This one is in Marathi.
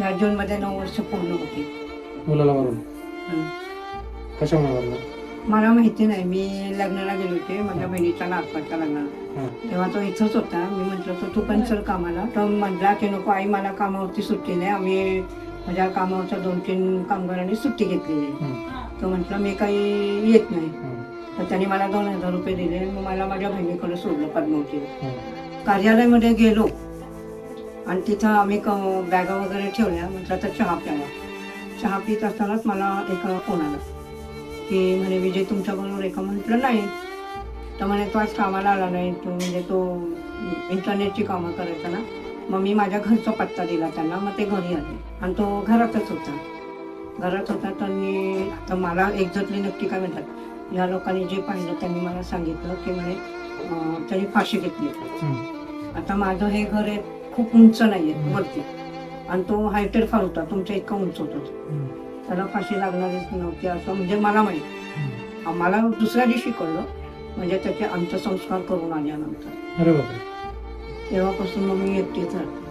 या जूनमध्ये नऊ वर्ष पूर्ण होती. मुलाला मारून? हं. कशामुळे मारलं? मला माहिती नाही. मी लग्नाला गेले होते. माझ्या बहिणीच्या नातवाच्या लग्नाला हां. तेव्हा तो इथंच होता. मी म्हटलं तर तू पण चल कामाला. तो म्हटला की नको आई मला कामावरती सुट्टी नाही आम्ही माझ्या कामावरच्या दोन तीन कामगारांनी सुट्टी घेतलेली आहे. हं, तो म्हटलं मी काही येत नाही. हं, तर त्यांनी मला दोन हजार रुपये दिले. मग मला माझ्या बहिणीकडे सोडलं पद्मावतीला हं. कार्यालयामध्ये गेलो. आणि तिथं आम्ही क बॅगा वगैरे ठेवल्या. म्हटलं तर चहा प्यावा चहा पित असतानाच मला एका फोन आला. की म्हणे विजय तुमच्याबरोबर आहे का म्हटलं नाही. तर म्हणे तो आज कामाला आला नाही. तो म्हणजे तो इंटरनेटची कामं करायचा ना. मग मी माझ्या घरचा पत्ता दिला त्यांना. मग ते घरी आले. आणि तो घरातच होता. घरात होता त्यांनी तर मला एक्झॅक्टली नक्की काय म्हणतात या लोकांनी जे पाहिलं त्यांनी मला सांगितलं की म्हणे त्यांनी फाशी घेतली. हं. आता माझं हे घर आहे. खूप उंच नाही आहे वरती. आणि तो हायटेड फार होता तुमच्या इतका उंच होता. त्याला फाशी लागणारच नव्हती असं म्हणजे मला माहीत. आम्हाला दुसऱ्या दिवशी कळलं म्हणजे त्याचे अंत्यसंस्कार करून आल्यानंतर तेव्हापासून मग मी एकटीच राहते.